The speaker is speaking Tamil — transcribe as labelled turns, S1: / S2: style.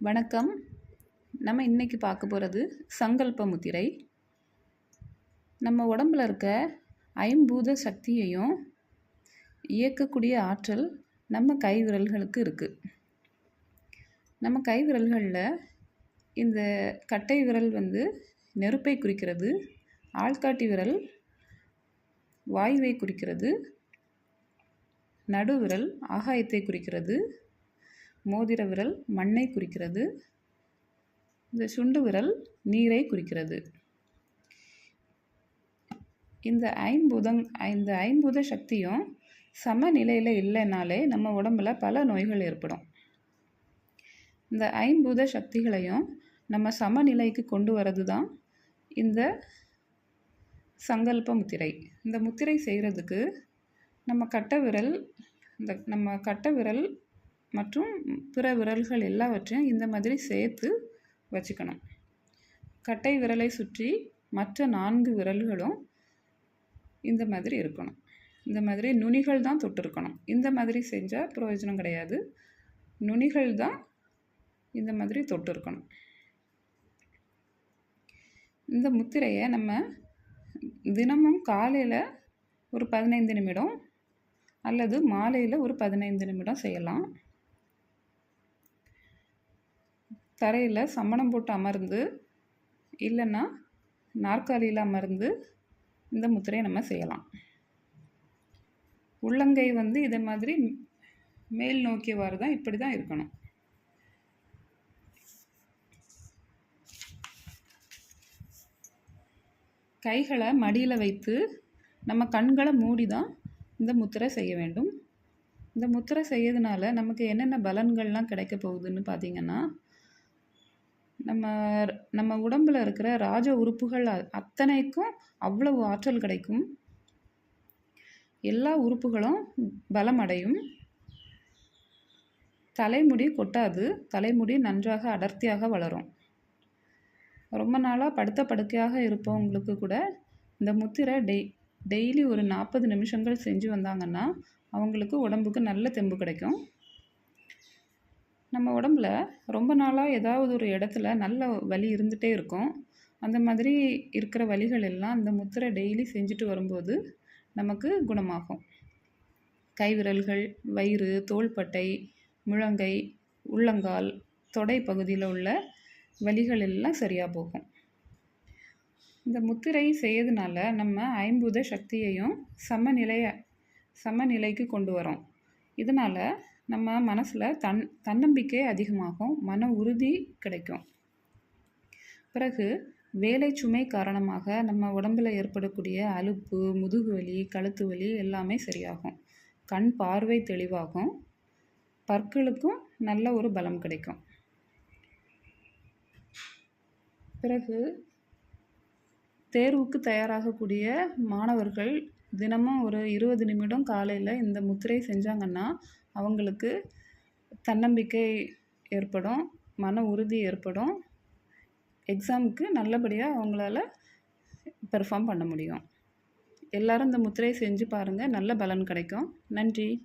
S1: வணக்கம். நம்ம இன்றைக்கி பார்க்க போகிறது சங்கல்ப முத்திரை. நம்ம உடம்புல இருக்க ஐம்பூத சக்தியையும் இயக்கக்கூடிய ஆற்றல் நம்ம கைவிரல்களுக்கு இருக்குது நம்ம கைவிரல்களில் இந்த கட்டை விரல் வந்து நெருப்பை குறிக்கிறது ஆள்காட்டி விரல் வாயுவை குறிக்கிறது நடுவிரல் ஆகாயத்தை குறிக்கிறது மோதிர விரல் மண்ணை குறிக்கிறது. இந்த சுண்டு விரல் நீரை குறிக்கிறது. இந்த ஐம்பூதங் இந்த ஐம்பூத சக்தியும் சமநிலையில் இல்லைனாலே நம்ம உடம்புல பல நோய்கள் ஏற்படும். இந்த ஐம்பூத சக்திகளையும் நம்ம சமநிலைக்கு கொண்டு வரது தான் இந்த சங்கல்ப முத்திரை. இந்த முத்திரை செய்கிறதுக்கு நம்ம கட்ட விரல் இந்த நம்ம கட்ட விரல் மற்றும் பிற விரல்கள் எல்லாவற்றையும் இந்த மாதிரி சேர்த்து வச்சுக்கணும். கட்டை விரலை சுற்றி மற்ற நான்கு விரல்களும் இந்த மாதிரி இருக்கணும். இந்த மாதிரி நுனிகள் தான் தொட்டிருக்கணும். இந்த மாதிரி செஞ்சால் பிரயோஜனம் கிடையாது. நுனிகள் தான் இந்த மாதிரி தொட்டிருக்கணும். இந்த முத்திரையை நம்ம தினமும் காலையில் ஒரு பதினைந்து நிமிடம் அல்லது மாலையில் ஒரு பதினைந்து நிமிடம் செய்யலாம். தரையில் சம்மணம் போட்டு அமர்ந்து இல்லைன்னா நாற்காலியில் அமர்ந்து இந்த முத்திரையை நம்ம செய்யலாம். உள்ளங்கை வந்து இதை மாதிரி மேல் நோக்கியவாறு தான் இப்படி தான் இருக்கணும். கைகளை மடியில் வைத்து நம்ம கண்களை மூடி தான் இந்த முத்திரை செய்ய வேண்டும். இந்த முத்திரை செய்யறதுனால நமக்கு என்னென்ன பலன்கள்லாம் கிடைக்க போகுதுன்னு பார்த்தீங்கன்னா நம்ம நம்ம உடம்பில் இருக்கிற ராஜ உறுப்புகள் அத்தனைக்கும் அவ்வளவு ஆற்றல் கிடைக்கும். எல்லா உறுப்புகளும் பலம் அடையும் தலைமுடி கொட்டாது. தலைமுடி நன்றாக அடர்த்தியாக வளரும். ரொம்ப நாளாக படுத்த படுக்கையாக இருப்பவங்களுக்கு கூட இந்த முத்திரை டெய் டெய்லி ஒரு நாற்பது நிமிஷங்கள் செஞ்சு வந்தாங்கன்னா அவங்களுக்கு உடம்புக்கு நல்ல தெம்பு கிடைக்கும். நம்ம உடம்புல ரொம்ப நாளாக ஏதாவது ஒரு இடத்துல நல்ல வலி இருந்துகிட்டே இருக்கும். அந்த மாதிரி இருக்கிற வலிகள் எல்லாம் அந்த முத்திரை டெய்லி செஞ்சுட்டு வரும்போது நமக்கு குணமாகும். கைவிரல்கள் வயிறு தோள்பட்டை முழங்கை உள்ளங்கால் தொடை பகுதியில் உள்ள வலிகள் எல்லாம் சரியாக போகும். இந்த முத்திரை செய்யறதுனால நம்ம ஐம்பூத சக்தியையும் சமநிலைய சமநிலைக்கு கொண்டு வரோம். இதனால் நம்ம மனசில் தன் தன்னம்பிக்கை அதிகமாகும் மன உறுதி கிடைக்கும். பிறகு வேலை சுமை காரணமாக நம்ம உடம்பில் ஏற்படக்கூடிய அலுப்பு முதுகு வலி கழுத்து வலி எல்லாமே சரியாகும். கண் பார்வை தெளிவாகும். பற்களுக்கும் நல்ல ஒரு பலம் கிடைக்கும். பிறகு தேர்வுக்கு தயாராகக்கூடிய மாணவர்கள் தினமும் ஒரு இருபது நிமிடம் காலையில் இந்த முத்திரை செஞ்சாங்கன்னா அவங்களுக்கு தன்னம்பிக்கை ஏற்படும் மன உறுதி ஏற்படும். எக்ஸாமுக்கு நல்லபடியாக அவங்களால பெர்ஃபார்ம் பண்ண முடியும். எல்லோரும் இந்த முத்திரையை செஞ்சு பாருங்கள் நல்ல பலன் கிடைக்கும். நன்றி.